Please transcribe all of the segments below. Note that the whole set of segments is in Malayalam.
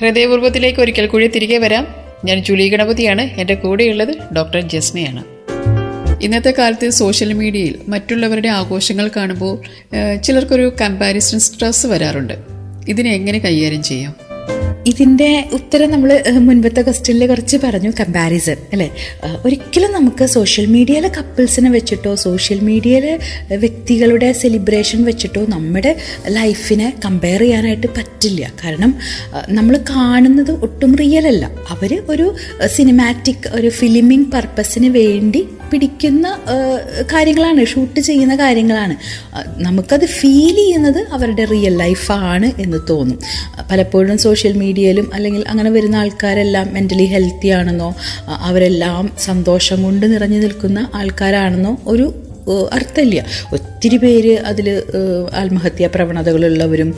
ഹൃദയപൂർവത്തിലേക്ക് ഒരിക്കൽ കൂടി തിരികെ വരാം. ഞാൻ ജൂലി ഗണപതിയാണ്. എന്റെ കൂടെയുള്ളത് ഡോക്ടർ ജസ്നയാണ്. ഇന്നത്തെ കാലത്ത് സോഷ്യൽ മീഡിയയിൽ മറ്റുള്ളവരുടെ ആഘോഷങ്ങൾ കാണുമ്പോൾ ചിലർക്കൊരു കമ്പാരിസൺ സ്ട്രെസ് വരാറുണ്ട്. ഇതിനെ എങ്ങനെ കൈകാര്യം ചെയ്യാം? ഇതിന്റെ ഉത്തരം നമ്മൾ മുൻപത്തെ ക്വസ്റ്റ്യനിൽ കുറച്ച് പറഞ്ഞു കമ്പാരിസൺ അല്ലേ? ഒരിക്കലും നമുക്ക് സോഷ്യൽ മീഡിയയിലെ കപ്പിൾസിനെ വെച്ചിട്ടോ സോഷ്യൽ മീഡിയയിലെ വ്യക്തികളുടെ സെലിബ്രേഷൻ വെച്ചിട്ടോ നമ്മുടെ ലൈഫിനെ കമ്പയർ ചെയ്യാനായിട്ട് പറ്റില്ല. കാരണം നമ്മൾ കാണുന്നത് ഒട്ടും റിയൽ അല്ല. അവർ ഒരു സിനിമാറ്റിക് ഒരു ഫിലിമിംഗ് പർപ്പസിന് വേണ്ടി പിടിക്കുന്ന കാര്യങ്ങളാണ് ഷൂട്ട് ചെയ്യുന്ന കാര്യങ്ങളാണ്. നമുക്കത് ഫീൽ ചെയ്യുന്നത് അവരുടെ റിയൽ ലൈഫാണ് എന്ന് തോന്നും. പലപ്പോഴും സോഷ്യൽ മീഡിയയിലും അല്ലെങ്കിൽ അങ്ങനെ വരുന്ന ആൾക്കാരെല്ലാം മെന്റലി ഹെൽത്തി ആണെന്നോ അവരെല്ലാം സന്തോഷം കൊണ്ട് നിറഞ്ഞു നിൽക്കുന്ന ആൾക്കാരാണെന്നോ ഒരു അർത്ഥമില്ല. ഒത്തിരി പേര് അതിൽ ആത്മഹത്യാ പ്രവണതകളുള്ളവരും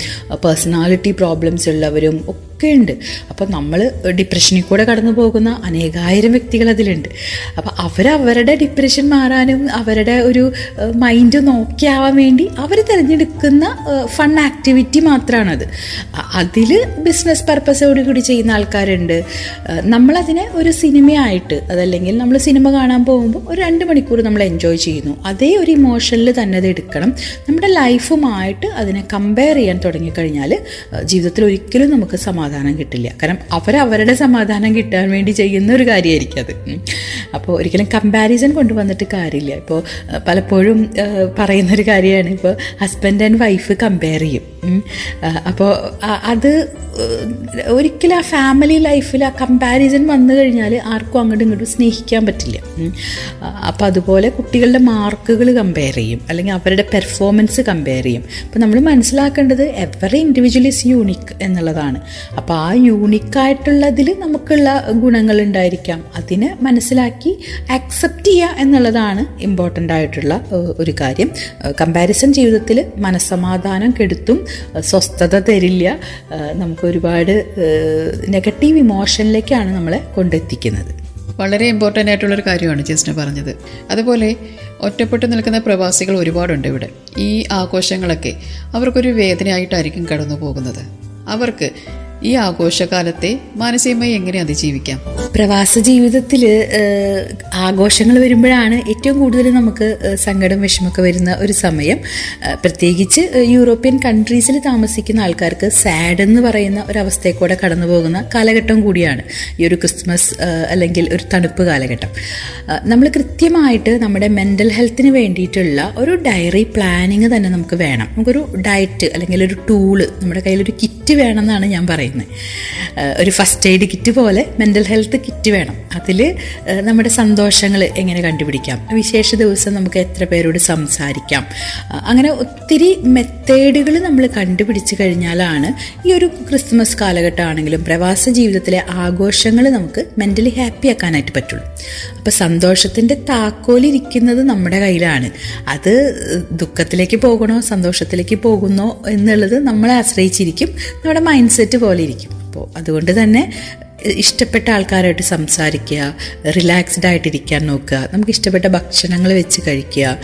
പേഴ്സണാലിറ്റി പ്രോബ്ലംസ് ഉള്ളവരും ഒക്കെ ഉണ്ട്. അപ്പോൾ നമ്മൾ ഡിപ്രഷനിൽ കൂടെ കടന്നു പോകുന്ന അനേകായിരം വ്യക്തികൾ അതിലുണ്ട്. അപ്പം അവരവരുടെ ഡിപ്രഷൻ മാറാനും അവരുടെ ഒരു മൈൻഡ് നോക്കിയാവാൻ വേണ്ടി അവർ തിരഞ്ഞെടുക്കുന്ന ഫൺ ആക്ടിവിറ്റി മാത്രമാണത് അതിൽ ബിസിനസ് പർപ്പസോട് കൂടി ചെയ്യുന്ന ആൾക്കാരുണ്ട്. നമ്മളതിനെ ഒരു സിനിമയായിട്ട് അതല്ലെങ്കിൽ നമ്മൾ സിനിമ കാണാൻ പോകുമ്പോൾ ഒരു രണ്ട് മണിക്കൂർ നമ്മൾ എൻജോയ് ചെയ്യുന്നു. അതേ ഒരു ഇമോഷനിൽ തന്നെ അത് എടുക്കണം. നമ്മുടെ ലൈഫുമായിട്ട് അതിനെ കമ്പയർ ചെയ്യാൻ തുടങ്ങിക്കഴിഞ്ഞാൽ ജീവിതത്തിൽ ഒരിക്കലും നമുക്ക് സമാധാനം കിട്ടില്ല. കാരണം അവരവരുടെ സമാധാനം കിട്ടാൻ വേണ്ടി ചെയ്യുന്ന ഒരു കാര്യമായിരിക്കും അത്. അപ്പോൾ ഒരിക്കലും കമ്പാരിസൺ കൊണ്ടുവന്നിട്ട് കാര്യമില്ല. ഇപ്പോൾ പലപ്പോഴും പറയുന്നൊരു കാര്യമാണ്. ഇപ്പോൾ ഹസ്ബൻഡ് ആൻഡ് വൈഫ് കമ്പയർ ചെയ്യും. അപ്പോൾ അത് ഒരിക്കലും ആ ഫാമിലി ലൈഫിൽ ആ കമ്പാരിസൺ വന്നു കഴിഞ്ഞാൽ ആർക്കും അങ്ങോട്ടും ഇങ്ങോട്ടും സ്നേഹിക്കാൻ പറ്റില്ല. അപ്പോൾ അതുപോലെ കുട്ടികളുടെ മാർക്കുകൾ കമ്പയർ ചെയ്യും. അല്ലെങ്കിൽ അവരുടെ പെർഫോമൻസ് കമ്പയർ ചെയ്യും. അപ്പോൾ നമ്മൾ മനസ്സിലാക്കേണ്ടത് എവറി ഇൻഡിവിജ്വൽ ഇസ് യൂണിക് എന്നുള്ളതാണ്. അപ്പോൾ ആ യൂണിക്കായിട്ടുള്ളതിൽ നമുക്കുള്ള ഗുണങ്ങൾ ഉണ്ടായിരിക്കാം. അതിനെ മനസ്സിലാക്കി അക്സെപ്റ്റ് ചെയ്യുക എന്നുള്ളതാണ് ഇമ്പോർട്ടന്റ് ആയിട്ടുള്ള ഒരു കാര്യം. കമ്പാരിസൺ ജീവിതത്തിൽ മനസ്സമാധാനം കെടുത്തും സ്വസ്ഥത തരില്ല. നമുക്ക് ഒരുപാട് നെഗറ്റീവ് ഇമോഷനിലേക്കാണ് നമ്മളെ കൊണ്ടെത്തിക്കുന്നത്. വളരെ ഇമ്പോർട്ടന്റ് ആയിട്ടുള്ളൊരു കാര്യമാണ് ജസ്ന പറഞ്ഞത്. അതുപോലെ ഒറ്റപ്പെട്ട് നിൽക്കുന്ന പ്രവാസികൾ ഒരുപാടുണ്ട് ഇവിടെ. ഈ ആഘോഷങ്ങളൊക്കെ അവർക്കൊരു വേദനയായിട്ടായിരിക്കും കടന്നു പോകുന്നത് അവർക്ക് ഈ ആഘോഷകാലത്തെ മാനസികമായി എങ്ങനെ അതിജീവിക്കാം? പ്രവാസ ജീവിതത്തിൽ ആഘോഷങ്ങൾ വരുമ്പോഴാണ് ഏറ്റവും കൂടുതൽ നമുക്ക് സങ്കടം വിഷമമൊക്കെ വരുന്ന ഒരു സമയം. പ്രത്യേകിച്ച് യൂറോപ്യൻ കൺട്രീസിൽ താമസിക്കുന്ന ആൾക്കാർക്ക് സാഡ് എന്ന് പറയുന്ന ഒരവസ്ഥയെ കൂടെ കടന്നു പോകുന്ന കാലഘട്ടം കൂടിയാണ്. ഈ ഒരു ക്രിസ്മസ് അല്ലെങ്കിൽ ഒരു തണുപ്പ് കാലഘട്ടം. നമ്മൾ കൃത്യമായിട്ട് നമ്മുടെ മെന്റൽ ഹെൽത്തിന് വേണ്ടിയിട്ടുള്ള ഒരു ഡയറി പ്ലാനിങ് തന്നെ നമുക്ക് വേണം. നമുക്കൊരു ഡയറ്റ് അല്ലെങ്കിൽ ഒരു ടൂൾ നമ്മുടെ കയ്യിലൊരു കിറ്റ് വേണമെന്നാണ് ഞാൻ പറയുന്നത്. ഏഹ് ഒരു ഫസ്റ്റ് എയ്ഡ് കിറ്റ് പോലെ മെന്റൽ ഹെൽത്ത് കിറ്റ് വേണം. അതിൽ നമ്മുടെ സന്തോഷങ്ങൾ എങ്ങനെ കണ്ടുപിടിക്കാം? വിശേഷ ദിവസം നമുക്ക് എത്ര പേരോട് സംസാരിക്കാം? അങ്ങനെ ഒത്തിരി മെത്തേഡുകൾ നമ്മൾ കണ്ടുപിടിച്ച് കഴിഞ്ഞാലാണ് ഈ ഒരു ക്രിസ്മസ് കാലഘട്ടമാണെങ്കിലും പ്രവാസ ജീവിതത്തിലെ ആഘോഷങ്ങൾ നമുക്ക് മെന്റലി ഹാപ്പി ആക്കാനായിട്ട് പറ്റുള്ളൂ. അപ്പോൾ സന്തോഷത്തിന്റെ താക്കോലിരിക്കുന്നത് നമ്മുടെ കയ്യിലാണ്. അത് ദുഃഖത്തിലേക്ക് പോകണോ സന്തോഷത്തിലേക്ക് പോകുന്നോ എന്നുള്ളത് നമ്മളെ ആശ്രയിച്ചിരിക്കും. നമ്മുടെ മൈൻഡ് സെറ്റ് പോലെ ഇരിക്കും അപ്പോൾ അതുകൊണ്ട് തന്നെ ഇഷ്ടപ്പെട്ട ആൾക്കാരായിട്ട് സംസാരിക്കുക റിലാക്സ്ഡ് ആയിട്ടിരിക്കാൻ നോക്കുക നമുക്ക് ഇഷ്ടപ്പെട്ട ഭക്ഷണങ്ങൾ വെച്ച് കഴിക്കുക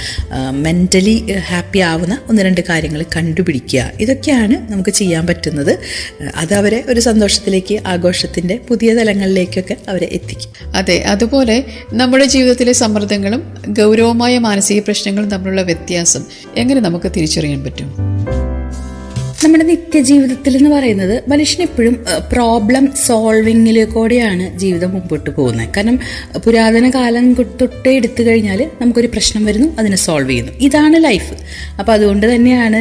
മെന്റലി ഹാപ്പി ആവുന്ന ഒന്ന് രണ്ട് കാര്യങ്ങൾ കണ്ടുപിടിക്കുക. ഇതൊക്കെയാണ് നമുക്ക് ചെയ്യാൻ പറ്റുന്നത്. അത് അവരെ ഒരു സന്തോഷത്തിലേക്ക് ആഘോഷത്തിന്റെ പുതിയ തലങ്ങളിലേക്കൊക്കെ അവരെ എത്തിക്കും. അതെ അതുപോലെ നമ്മുടെ ജീവിതത്തിലെ സമ്മർദ്ദങ്ങളും ഗൗരവമായ മാനസിക പ്രശ്നങ്ങളും തമ്മിലുള്ള വ്യത്യാസം എങ്ങനെ നമുക്ക് തിരിച്ചറിയാൻ പറ്റും? നമ്മുടെ നിത്യജീവിതത്തിൽ എന്ന് പറയുന്നത് മനുഷ്യൻ എപ്പോഴും പ്രോബ്ലം സോൾവിങ്ങിൽ കൂടെയാണ് ജീവിതം മുമ്പോട്ട് പോകുന്നത്. കാരണം പുരാതന കാലം തൊട്ടേ എടുത്തു കഴിഞ്ഞാൽ നമുക്കൊരു പ്രശ്നം വരുന്നു അതിനെ സോൾവ് ചെയ്യുന്നു. ഇതാണ് ലൈഫ് അപ്പോൾ അതുകൊണ്ട് തന്നെയാണ്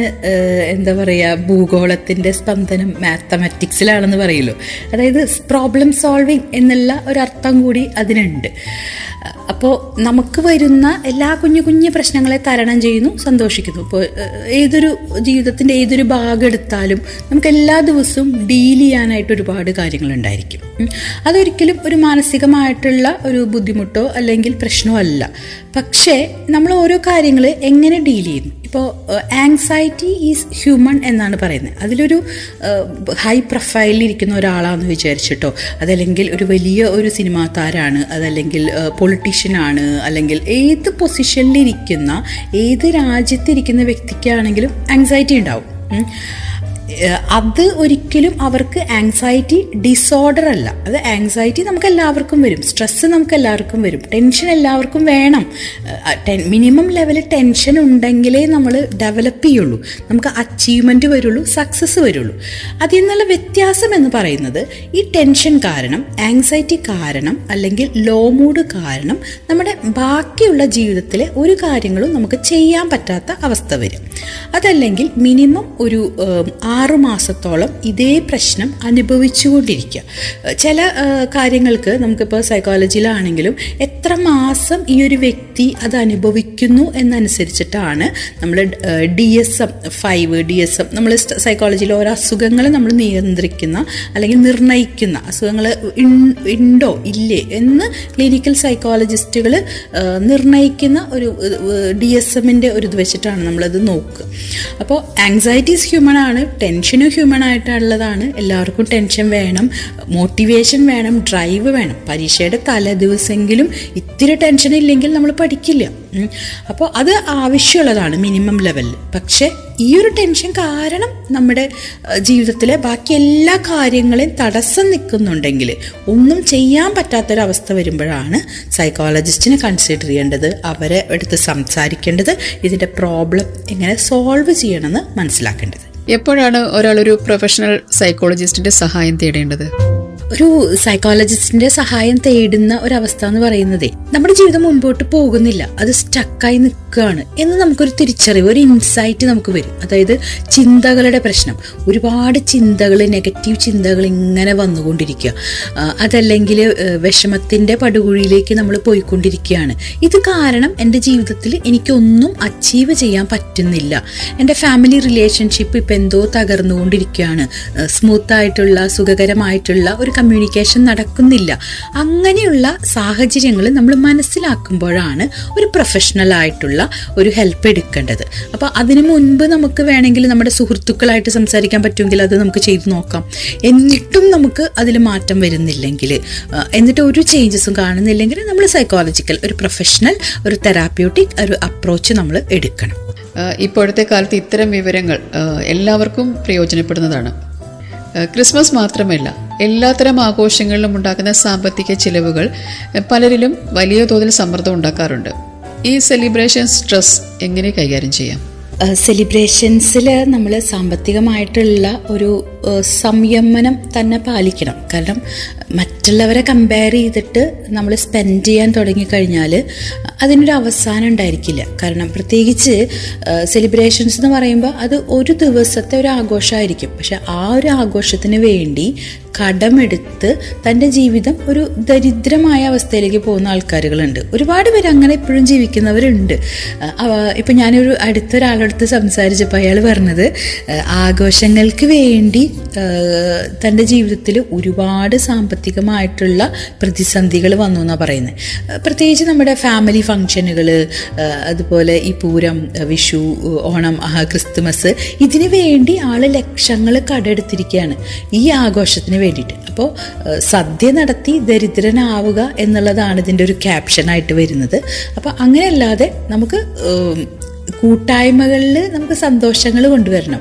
എന്താ പറയുക ഭൂഗോളത്തിന്റെ സ്പന്ദനം മാത്തമാറ്റിക്സിലാണെന്ന് പറയുമല്ലോ അതായത് പ്രോബ്ലം സോൾവിങ് എന്നുള്ള ഒരർത്ഥം കൂടി അതിനുണ്ട്. അപ്പോൾ നമുക്ക് വരുന്ന എല്ലാ കുഞ്ഞു കുഞ്ഞു പ്രശ്നങ്ങളെ തരണം ചെയ്യുന്നു സന്തോഷിക്കുന്നു. ഇപ്പോൾ ഏതൊരു ജീവിതത്തിന്റെ ഏതൊരു ഭാഗം എടുത്താലും നമുക്ക് എല്ലാ ദിവസവും ഡീൽ ചെയ്യാനായിട്ട് ഒരുപാട് കാര്യങ്ങളുണ്ടായിരിക്കും. അതൊരിക്കലും ഒരു മാനസികമായിട്ടുള്ള ഒരു ബുദ്ധിമുട്ടോ അല്ലെങ്കിൽ പ്രശ്നമോ അല്ല. പക്ഷേ നമ്മൾ ഓരോ കാര്യങ്ങൾ എങ്ങനെ ഡീൽ ചെയ്യുന്നു ഇപ്പോൾ ആങ്സൈറ്റി ഈസ് ഹ്യൂമൺ എന്നാണ് പറയുന്നത്. അതിലൊരു ഹൈ പ്രൊഫൈലിൽ ഇരിക്കുന്ന ഒരാളാണെന്ന് വിചാരിച്ചിട്ടോ? അതല്ലെങ്കിൽ ഒരു വലിയ ഒരു സിനിമാ താരാണ് അതല്ലെങ്കിൽ പൊളിറ്റീഷ്യനാണ് അല്ലെങ്കിൽ ഏത് പൊസിഷനിലിരിക്കുന്ന ഏത് രാജ്യത്തിരിക്കുന്ന വ്യക്തിക്കാണെങ്കിലും ആങ്സൈറ്റി ഉണ്ടാവും. 嗯。അത് ഒരിക്കലും അവർക്ക് ആങ്സൈറ്റി ഡിസോർഡർ അല്ല. അത് ആങ്സൈറ്റി നമുക്ക് എല്ലാവർക്കും വരും. സ്ട്രെസ് നമുക്ക് എല്ലാവർക്കും വരും. ടെൻഷൻ എല്ലാവർക്കും വേണം. മിനിമം ലെവൽ ടെൻഷൻ ഉണ്ടെങ്കിലേ നമ്മൾ ഡെവലപ്പ് ചെയ്യുള്ളൂ. നമുക്ക് അച്ചീവ്മെന്റ് വരുള്ളൂ സക്സസ് വരുള്ളൂ. അതിൽ നിന്നുള്ള വ്യത്യാസം എന്ന് പറയുന്നത് ഈ ടെൻഷൻ കാരണം ആങ്സൈറ്റി കാരണം അല്ലെങ്കിൽ ലോ മൂഡ് കാരണം നമ്മുടെ ബാക്കിയുള്ള ജീവിതത്തിലെ ഒരു കാര്യങ്ങളും നമുക്ക് ചെയ്യാൻ പറ്റാത്ത അവസ്ഥ വരും. അതല്ലെങ്കിൽ മിനിമം ഒരു ഏം, ആറു മാസത്തോളം ഇതേ പ്രശ്നം അനുഭവിച്ചുകൊണ്ടിരിക്കുക. ചില കാര്യങ്ങൾക്ക് നമുക്കിപ്പോൾ സൈക്കോളജിയിലാണെങ്കിലും എത്ര മാസം ഈ ഒരു വ്യക്തി അത് അനുഭവിക്കുന്നു എന്നനുസരിച്ചിട്ടാണ് നമ്മൾ D S M five D S M നമ്മൾ സൈക്കോളജിയിൽ ഓരോ അസുഖങ്ങൾ നമ്മൾ നിയന്ത്രിക്കുന്ന അല്ലെങ്കിൽ നിർണയിക്കുന്ന അസുഖങ്ങൾ ഉണ്ടോ ഇല്ലേ എന്ന് ക്ലിനിക്കൽ സൈക്കോളജിസ്റ്റുകൾ നിർണയിക്കുന്ന ഒരു ഡി എസ് എമ്മിന്റെ ഒരു ഇത് വെച്ചിട്ടാണ് നമ്മളത് നോക്കുക. അപ്പോൾ ആങ്സൈറ്റീസ് ഹ്യൂമൺ ആണ് ടെൻഷനും ഹ്യൂമൺ ആയിട്ടുള്ളതാണ് എല്ലാവർക്കും ടെൻഷൻ വേണം മോട്ടിവേഷൻ വേണം ഡ്രൈവ് വേണം. പരീക്ഷയുടെ തലേ ദിവസമെങ്കിലും ഇത്തിരി ടെൻഷൻ ഇല്ലെങ്കിൽ നമ്മൾ പഠിക്കില്ല. അപ്പോൾ അത് ആവശ്യമുള്ളതാണ് മിനിമം ലെവലിൽ പക്ഷേ ഈ ഒരു ടെൻഷൻ കാരണം നമ്മുടെ ജീവിതത്തിലെ ബാക്കി എല്ലാ കാര്യങ്ങളെയും തടസ്സം നിൽക്കുന്നുണ്ടെങ്കിൽ ഒന്നും ചെയ്യാൻ പറ്റാത്തൊരവസ്ഥ വരുമ്പോഴാണ് സൈക്കോളജിസ്റ്റിനെ കൺസിഡർ ചെയ്യേണ്ടത് അവരെ എടുത്ത് സംസാരിക്കേണ്ടത് ഇതിന്റെ പ്രോബ്ലം എങ്ങനെ സോൾവ് ചെയ്യണമെന്ന് മനസ്സിലാക്കേണ്ടത്. എപ്പോഴാണ് ഒരാൾ ഒരു പ്രൊഫഷണൽ സൈക്കോളജിസ്റ്റിന്റെ സഹായം തേടേണ്ടത്? ഒരു സൈക്കോളജിസ്റ്റിന്റെ സഹായം തേടുന്ന ഒരവസ്ഥ എന്ന് പറയുന്നതേ. നമ്മുടെ ജീവിതം മുൻപോട്ട് പോകുന്നില്ല. അത് സ്റ്റക്കായി നിൽക്കുകയാണ് എന്ന് നമുക്കൊരു തിരിച്ചറിവ് ഒരു ഇൻസൈറ്റ് നമുക്ക് വരും. അതായത് ചിന്തകളുടെ പ്രശ്നം. ഒരുപാട് ചിന്തകൾ നെഗറ്റീവ് ചിന്തകൾ ഇങ്ങനെ വന്നുകൊണ്ടിരിക്കുക. അതല്ലെങ്കിൽ വിഷമത്തിന്റെ പടുകുഴിയിലേക്ക് നമ്മൾ പോയിക്കൊണ്ടിരിക്കുകയാണ്. ഇത് കാരണം എന്റെ ജീവിതത്തിൽ എനിക്കൊന്നും അച്ചീവ് ചെയ്യാൻ പറ്റുന്നില്ല. എന്റെ ഫാമിലി റിലേഷൻഷിപ്പ് ഇപ്പം എന്തോ തകർന്നുകൊണ്ടിരിക്കുകയാണ്. സ്മൂത്ത് ആയിട്ടുള്ള സുഖകരമായിട്ടുള്ള ഒരു കമ്മ്യൂണിക്കേഷൻ നടക്കുന്നില്ല. അങ്ങനെയുള്ള സാഹചര്യങ്ങൾ നമ്മൾ മനസ്സിലാക്കുമ്പോഴാണ് ഒരു പ്രൊഫഷണൽ ആയിട്ടുള്ള ഒരു ഹെൽപ്പ് എടുക്കേണ്ടത്. അപ്പോൾ അതിനു മുൻപ് നമുക്ക് വേണമെങ്കിൽ നമ്മുടെ സുഹൃത്തുക്കളായിട്ട് സംസാരിക്കാൻ പറ്റുമെങ്കിൽ അത് നമുക്ക് ചെയ്തു നോക്കാം. എന്നിട്ടും നമുക്ക് അതിൽ മാറ്റം വരുന്നില്ലെങ്കിൽ എന്നിട്ട് ഒരു ചേഞ്ചസും കാണുന്നില്ലെങ്കിൽ നമ്മൾ സൈക്കോളജിക്കൽ ഒരു പ്രൊഫഷണൽ ഒരു തെറാപ്യൂട്ടിക് ഒരു അപ്രോച്ച് നമ്മൾ എടുക്കണം. ഇപ്പോഴത്തെ കാലത്ത് ഇത്തരം വിവരങ്ങൾ എല്ലാവർക്കും പ്രയോജനപ്പെടുന്നതാണ്. ക്രിസ്മസ് മാത്രമല്ല എല്ലാത്തരം ആഘോഷങ്ങളിലും ഉണ്ടാക്കുന്ന സാമ്പത്തിക ചിലവുകൾ പലരിലും വലിയ തോതിൽ സമ്മർദ്ദം ഉണ്ടാക്കാറുണ്ട്. ഈ സെലിബ്രേഷൻ സ്ട്രെസ് എങ്ങനെ കൈകാര്യം ചെയ്യാം? സെലിബ്രേഷൻസിൽ നമ്മൾ സാമ്പത്തികമായിട്ടുള്ള ഒരു സംയമനം തന്നെ പാലിക്കണം. കാരണം മറ്റുള്ളവരെ കമ്പയർ ചെയ്തിട്ട് നമ്മൾ സ്പെൻഡ് ചെയ്യാൻ തുടങ്ങിക്കഴിഞ്ഞാൽ അതിനൊരു അവസാനം ഉണ്ടായിരിക്കില്ല. കാരണം പ്രത്യേകിച്ച് സെലിബ്രേഷൻസ് എന്ന് പറയുമ്പോൾ അത് ഒരു ദിവസത്തെ ഒരു ആഘോഷമായിരിക്കും. പക്ഷെ ആ ഒരു ആഘോഷത്തിന് വേണ്ടി കടമെടുത്ത് തന്റെ ജീവിതം ഒരു ദരിദ്രമായ അവസ്ഥയിലേക്ക് പോകുന്ന ആൾക്കാരുകളുണ്ട്. ഒരുപാട് പേര് അങ്ങനെ ഇപ്പോഴും ജീവിക്കുന്നവരുണ്ട്. ഇപ്പം ഞാനൊരു അടുത്തൊരാളടുത്ത് സംസാരിച്ചപ്പോൾ അയാൾ പറഞ്ഞത് ആഘോഷങ്ങൾക്ക് വേണ്ടി തന്റെ ജീവിതത്തിൽ ഒരുപാട് സാമ്പത്തികമായിട്ടുള്ള പ്രതിസന്ധികൾ വന്നു എന്നാണ് പറയുന്നത് പ്രത്യേകിച്ച് നമ്മുടെ ഫാമിലി ഫങ്ഷനുകൾ അതുപോലെ ഈ പൂരം വിഷു ഓണം ക്രിസ്തുമസ് ഇതിന് വേണ്ടി ആൾ ലക്ഷങ്ങൾ കടെടുത്തിരിക്കുകയാണ് ഈ ആഘോഷത്തിന് വേണ്ടിയിട്ട്. അപ്പോൾ സദ്യ നടത്തി ദരിദ്രനാവുക എന്നുള്ളതാണ് ഇതിന്റെ ഒരു ക്യാപ്ഷനായിട്ട് വരുന്നത്. അപ്പോൾ അങ്ങനെയല്ലാതെ നമുക്ക് കൂട്ടായ്മകളിൽ നമുക്ക് സന്തോഷങ്ങൾ കൊണ്ടുവരണം.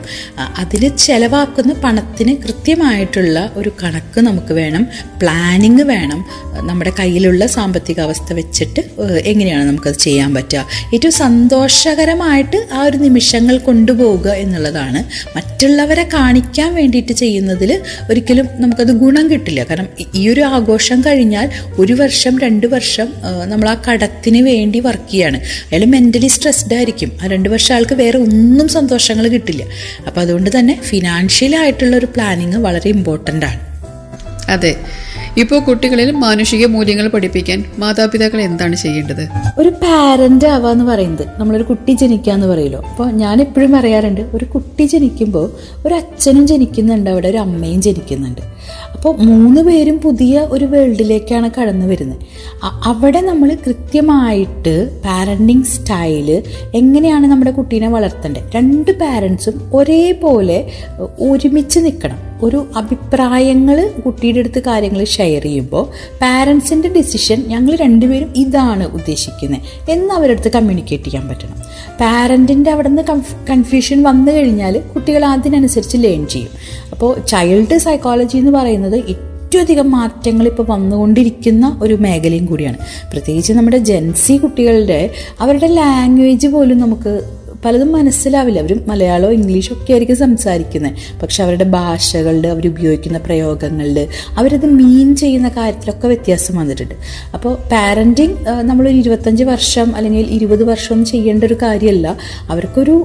അതിന് ചിലവാക്കുന്ന പണത്തിന് കൃത്യമായിട്ടുള്ള ഒരു കണക്ക് നമുക്ക് വേണം. പ്ലാനിങ് വേണം. നമ്മുടെ കയ്യിലുള്ള സാമ്പത്തിക അവസ്ഥ വെച്ചിട്ട് എങ്ങനെയാണ് നമുക്കത് ചെയ്യാൻ പറ്റുക. ഏറ്റവും സന്തോഷകരമായിട്ട് ആ ഒരു നിമിഷങ്ങൾ കൊണ്ടുപോവുക എന്നുള്ളതാണ്. മറ്റുള്ളവരെ കാണിക്കാൻ വേണ്ടിയിട്ട് ചെയ്യുന്നതിൽ ഒരിക്കലും നമുക്കത് ഗുണം കിട്ടില്ല. കാരണം ഈ ഒരു ആഘോഷം കഴിഞ്ഞാൽ ഒരു വർഷം രണ്ട് വർഷം നമ്മൾ ആ കടത്തിന് വേണ്ടി വർക്ക് ചെയ്യാണ്. അയാൾ മെന്റലി സ്ട്രെസ്ഡ് ആയിരിക്കും. ആ രണ്ട് വർഷം ആൾക്ക് വേറെ ഒന്നും സന്തോഷങ്ങൾ കിട്ടില്ല. അപ്പോൾ അതുകൊണ്ട് തന്നെ ഫിനാൻഷ്യലായിട്ടുള്ള ഒരു പ്ലാനിങ് വളരെ ഇമ്പോർട്ടന്റ് ആണ്. അതെ. ഇപ്പോൾ കുട്ടികളിൽ മാനുഷിക മൂല്യങ്ങൾ പഠിപ്പിക്കാൻ മാതാപിതാക്കൾ എന്താണ് ചെയ്യേണ്ടത്? ഒരു പാരന്റ് ആവാന്ന് പറയുന്നത് നമ്മളൊരു കുട്ടി ജനിക്കാന്ന് പറയുമല്ലോ അപ്പോൾ ഞാൻ എപ്പോഴും പറയാറുണ്ട് ഒരു കുട്ടി ജനിക്കുമ്പോൾ ഒരു അച്ഛനും ജനിക്കുന്നുണ്ട് അവിടെ ഒരു അമ്മയും ജനിക്കുന്നുണ്ട്. അപ്പോൾ മൂന്ന് പേരും പുതിയ ഒരു വേൾഡിലേക്കാണ് കടന്നു വരുന്നത്. അവിടെ നമ്മൾ കൃത്യമായിട്ട് പാരന്റിങ് സ്റ്റൈൽ എങ്ങനെയാണ് നമ്മുടെ കുട്ടീനെ വളർത്തേണ്ടത്? രണ്ട് പാരൻസും ഒരേപോലെ ഒരുമിച്ച് നിൽക്കണം. ഒരു അഭിപ്രായങ്ങൾ കുട്ടിയുടെ അടുത്ത് കാര്യങ്ങൾ ഷെയർ ചെയ്യുമ്പോൾ പാരൻസിന്റെ ഡിസിഷൻ ഞങ്ങൾ രണ്ടുപേരും ഇതാണ് ഉദ്ദേശിക്കുന്നത് എന്ന് അവരുടെ അടുത്ത് കമ്മ്യൂണിക്കേറ്റ് ചെയ്യാൻ പറ്റണം. പാരന്റിന്റെ അവിടെ നിന്ന് കൺഫ്യൂഷൻ വന്നു കഴിഞ്ഞാൽ കുട്ടികൾ അതിനനുസരിച്ച് ലേൺ ചെയ്യും. അപ്പോൾ ചൈൽഡ് സൈക്കോളജി എന്ന് പറയുന്നത് ഏറ്റവും അധികം മാറ്റങ്ങൾ ഇപ്പോൾ വന്നുകൊണ്ടിരിക്കുന്ന ഒരു മേഖലയും കൂടിയാണ്. പ്രത്യേകിച്ച് നമ്മുടെ ജെൻസി കുട്ടികളുടെ അവരുടെ ലാംഗ്വേജ് പോലും നമുക്ക് പലതും മനസ്സിലാവില്ല. അവർ മലയാളമോ ഇംഗ്ലീഷോ ഒക്കെ ആയിരിക്കും സംസാരിക്കുന്നത് പക്ഷെ അവരുടെ ഭാഷകളിൽ അവർ ഉപയോഗിക്കുന്ന പ്രയോഗങ്ങളിൽ അവരത് മീൻ ചെയ്യുന്ന കാര്യത്തിലൊക്കെ വ്യത്യാസം വന്നിട്ടുണ്ട്. അപ്പോൾ പാരന്റിങ് നമ്മളൊരു ഇരുപത്തഞ്ച് വർഷം അല്ലെങ്കിൽ ഇരുപത് വർഷം ചെയ്യേണ്ട ഒരു കാര്യമല്ല. അവർക്കൊരു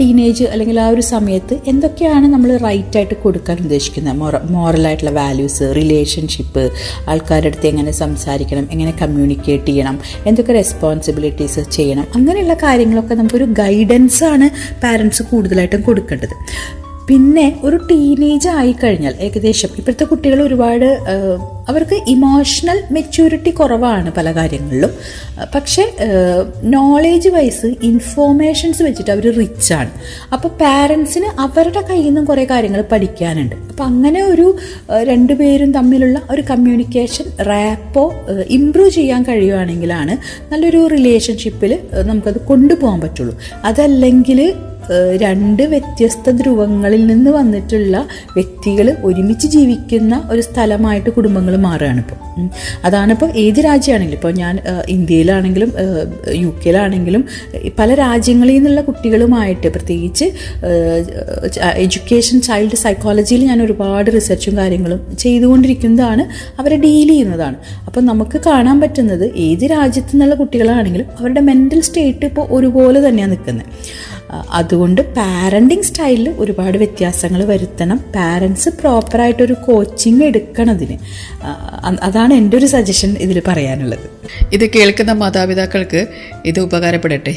ടീനേജ് അല്ലെങ്കിൽ ആ ഒരു സമയത്ത് എന്തൊക്കെയാണ് നമ്മൾ റൈറ്റായിട്ട് കൊടുക്കാൻ ഉദ്ദേശിക്കുന്നത്? മൊറ മോറലായിട്ടുള്ള വാല്യൂസ് റിലേഷൻഷിപ്പ് ആൾക്കാരുടെ അടുത്ത് എങ്ങനെ സംസാരിക്കണം എങ്ങനെ കമ്മ്യൂണിക്കേറ്റ് ചെയ്യണം എന്തൊക്കെ റെസ്പോൺസിബിലിറ്റീസ് ചെയ്യണം അങ്ങനെയുള്ള കാര്യങ്ങളൊക്കെ നമുക്കൊരു ഗൈഡൻസ് ആണ് പാരൻസ് കൂടുതലായിട്ടും കൊടുക്കേണ്ടത്. പിന്നെ ഒരു ടീനേജ് ആയി കഴിഞ്ഞാൽ ഏകദേശം ഇപ്പോഴത്തെ കുട്ടികൾ ഒരുപാട് അവർക്ക് ഇമോഷണൽ മെച്യൂരിറ്റി കുറവാണ് പല കാര്യങ്ങളിലും. പക്ഷേ നോളേജ് വൈസ് ഇൻഫോർമേഷൻസ് വെച്ചിട്ട് അവർ റിച്ചാണ് അപ്പോൾ പാരൻസിന് അവരുടെ കയ്യിൽ നിന്നും കുറേ കാര്യങ്ങൾ പഠിക്കാനുണ്ട്. അപ്പം അങ്ങനെ ഒരു രണ്ടു രണ്ടുപേരും തമ്മിലുള്ള ഒരു കമ്മ്യൂണിക്കേഷൻ റാപ്പോ ഇമ്പ്രൂവ് ചെയ്യാൻ കഴിയുവാണെങ്കിലാണ് നല്ലൊരു റിലേഷൻഷിപ്പിൽ നമുക്കത് കൊണ്ടുപോകാൻ പറ്റുള്ളൂ. അതല്ലെങ്കിൽ രണ്ട് വ്യത്യസ്ത ധ്രുവങ്ങളിൽ നിന്ന് വന്നിട്ടുള്ള വ്യക്തികൾ ഒരുമിച്ച് ജീവിക്കുന്ന ഒരു സ്ഥലമായിട്ട് കുടുംബങ്ങൾ മാറുകയാണ് ഇപ്പോൾ അതാണ് അതാണിപ്പോൾ ഏത് രാജ്യമാണെങ്കിലും ഇപ്പോൾ ഞാൻ ഇന്ത്യയിലാണെങ്കിലും യു കെയിലാണെങ്കിലും പല രാജ്യങ്ങളിൽ നിന്നുള്ള കുട്ടികളുമായിട്ട് പ്രത്യേകിച്ച് എഡ്യൂക്കേഷൻ ചൈൽഡ് സൈക്കോളജിയിൽ ഞാൻ ഒരുപാട് റിസർച്ചും കാര്യങ്ങളും ചെയ്തുകൊണ്ടിരിക്കുന്നതാണ് അവരെ ഡീൽ ചെയ്യുന്നതാണ്. അപ്പോൾ നമുക്ക് കാണാൻ പറ്റുന്നത് ഏത് രാജ്യത്തു നിന്നുള്ള കുട്ടികളാണെങ്കിലും അവരുടെ മെന്റൽ സ്റ്റേറ്റ് ഇപ്പോൾ ഒരുപോലെ തന്നെയാണ് നിൽക്കുന്നത്. അതുകൊണ്ട് പാരന്റിങ് സ്റ്റൈലിൽ ഒരുപാട് വ്യത്യാസങ്ങൾ വരുത്തണം. പാരൻസ് പ്രോപ്പറായിട്ടൊരു കോച്ചിങ് എടുക്കണതിന് അതാണ് എന്റെ ഒരു സജഷൻ ഇതിൽ പറയാനുള്ളത്. ഇത് കേൾക്കുന്ന മാതാപിതാക്കൾക്ക് ഇത് ഉപകാരപ്പെടട്ടെ.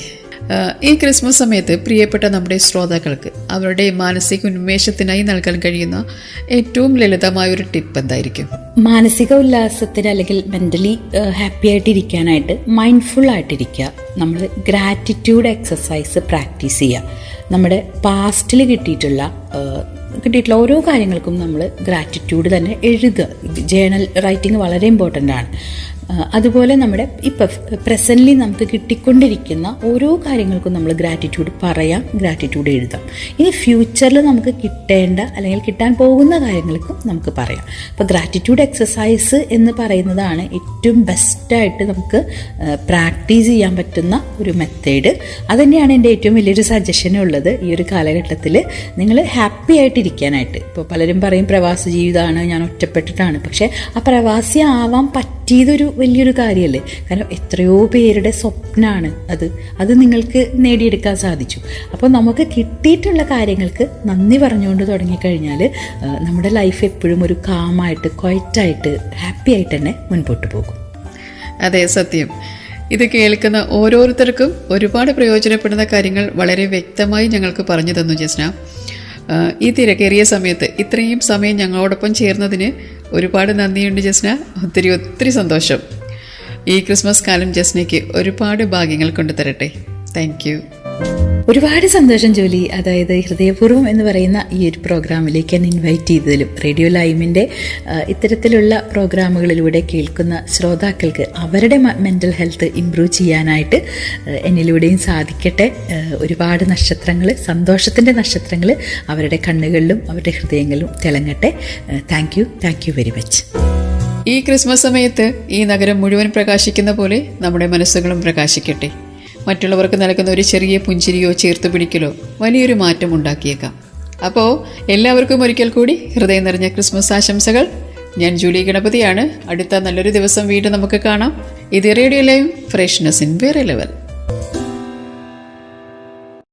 ഈ ക്രിസ്മസ് സമയത്ത് പ്രിയപ്പെട്ട നമ്മുടെ ശ്രോതാക്കൾക്ക് അവരുടെ മാനസിക ഉന്മേഷത്തിനായി നൽകാൻ കഴിയുന്ന ഏറ്റവും ലളിതമായ ഒരു ടിപ്പ് എന്തായിരിക്കും? മാനസിക ഉല്ലാസത്തിന് അല്ലെങ്കിൽ മെന്റലി ഹാപ്പി ആയിട്ടിരിക്കാനായിട്ട് മൈൻഡ്ഫുൾ ആയിട്ടിരിക്കുക. നമ്മൾ ഗ്രാറ്റിറ്റ്യൂഡ് എക്സസൈസ് പ്രാക്ടീസ് ചെയ്യുക. നമ്മുടെ പാസ്റ്റിൽ കിട്ടിയിട്ടുള്ള കിട്ടിയിട്ടുള്ള ഓരോ കാര്യങ്ങൾക്കും നമ്മൾ ഗ്രാറ്റിറ്റ്യൂഡ് തന്നെ എഴുതുക. ജേണൽ റൈറ്റിംഗ് വളരെ ഇമ്പോർട്ടന്റ് ആണ്. അതുപോലെ നമ്മുടെ ഇപ്പം പ്രസന്റ്ലി നമുക്ക് കിട്ടിക്കൊണ്ടിരിക്കുന്ന ഓരോ കാര്യങ്ങൾക്കും നമ്മൾ ഗ്രാറ്റിറ്റ്യൂഡ് പറയാം ഗ്രാറ്റിറ്റ്യൂഡ് എഴുതാം. ഇനി ഫ്യൂച്ചറിൽ നമുക്ക് കിട്ടേണ്ട അല്ലെങ്കിൽ കിട്ടാൻ പോകുന്ന കാര്യങ്ങൾക്കും നമുക്ക് പറയാം. അപ്പോൾ ഗ്രാറ്റിറ്റ്യൂഡ് എക്സസൈസ് എന്ന് പറയുന്നതാണ് ഏറ്റവും ബെസ്റ്റായിട്ട് നമുക്ക് പ്രാക്ടീസ് ചെയ്യാൻ പറ്റുന്ന ഒരു മെത്തേഡ് അതുതന്നെയാണ് എന്റെ ഏറ്റവും വലിയൊരു സജഷനും ഉള്ളത് ഈ ഒരു കാലഘട്ടത്തിൽ നിങ്ങൾ ഹാപ്പി ആയിട്ടിരിക്കാനായിട്ട്. ഇപ്പോൾ പലരും പറയും പ്രവാസ ജീവിതമാണ് ഞാൻ ഒറ്റപ്പെട്ടിട്ടാണ്. പക്ഷേ ആ പ്രവാസി ആവാൻ പറ്റിയതൊരു വലിയൊരു കാര്യമല്ലേ കാരണം എത്രയോ പേരുടെ സ്വപ്നമാണ് അത്. അത് നിങ്ങൾക്ക് നേടിയെടുക്കാൻ സാധിച്ചു. അപ്പോൾ നമുക്ക് കിട്ടിയിട്ടുള്ള കാര്യങ്ങൾക്ക് നന്ദി പറഞ്ഞുകൊണ്ട് തുടങ്ങിക്കഴിഞ്ഞാൽ നമ്മുടെ ലൈഫ് എപ്പോഴും ഒരു കാമായിട്ട് ക്വയറ്റായിട്ട് ഹാപ്പി ആയിട്ട് തന്നെ മുൻപോട്ട് പോകും. അതെ സത്യം. ഇത് കേൾക്കുന്ന ഓരോരുത്തർക്കും ഒരുപാട് പ്രയോജനപ്പെടുന്ന കാര്യങ്ങൾ വളരെ വ്യക്തമായി ഞങ്ങൾക്ക് പറഞ്ഞു തന്നു ജസ്ന. ഈ തിരക്കേറിയ സമയത്ത് ഇത്രയും സമയം ഞങ്ങളോടൊപ്പം ചേർന്നതിന് ഒരുപാട് നന്ദിയുണ്ട് ജസ്ന. ഒത്തിരി ഒത്തിരി സന്തോഷം. ഈ ക്രിസ്മസ് കാലം ജസ്നയ്ക്ക് ഒരുപാട് ഭാഗ്യങ്ങൾ കൊണ്ടുതരട്ടെ. Thank you. ഒരുപാട് സന്തോഷം ജോലി. അതായത് ഹൃദയപൂർവം എന്ന് പറയുന്ന ഈ ഒരു പ്രോഗ്രാമിലേക്ക് ഞാൻ ഇൻവൈറ്റ് ചെയ്തതിലും റേഡിയോ ലൈമിന്റെ ഇത്തരത്തിലുള്ള പ്രോഗ്രാമുകളിലൂടെ കേൾക്കുന്ന ശ്രോതാക്കൾക്ക് അവരുടെ മെന്റൽ ഹെൽത്ത് ഇമ്പ്രൂവ് ചെയ്യാനായിട്ട് എന്നിലൂടെയും സാധിക്കട്ടെ. ഒരുപാട് നക്ഷത്രങ്ങൾ സന്തോഷത്തിന്റെ നക്ഷത്രങ്ങൾ അവരുടെ കണ്ണുകളിലും അവരുടെ ഹൃദയങ്ങളിലും തിളങ്ങട്ടെ. Thank you thank you very much ഈ ക്രിസ്മസ് സമയത്ത് ഈ നഗരം മുഴുവൻ പ്രകാശിക്കുന്ന പോലെ നമ്മുടെ മനസ്സുകളും പ്രകാശിക്കട്ടെ. മറ്റുള്ളവർക്ക് നൽകുന്ന ഒരു ചെറിയ പുഞ്ചിരിയോ ചേർത്ത് പിടിക്കലോ വലിയൊരു മാറ്റം ഉണ്ടാക്കിയേക്കാം. അപ്പോൾ എല്ലാവർക്കും ഒരിക്കൽ കൂടി ഹൃദയം നിറഞ്ഞ ക്രിസ്മസ് ആശംസകൾ. ഞാൻ ജൂലി ഗണപതിയാണ്. അടുത്ത നല്ലൊരു ദിവസം വീണ്ടും നമുക്ക് കാണാം. ഇത് റേഡിയോ ലൈവ് ഫ്രഷ്നസ് ഇൻ വേറെ ലെവൽ.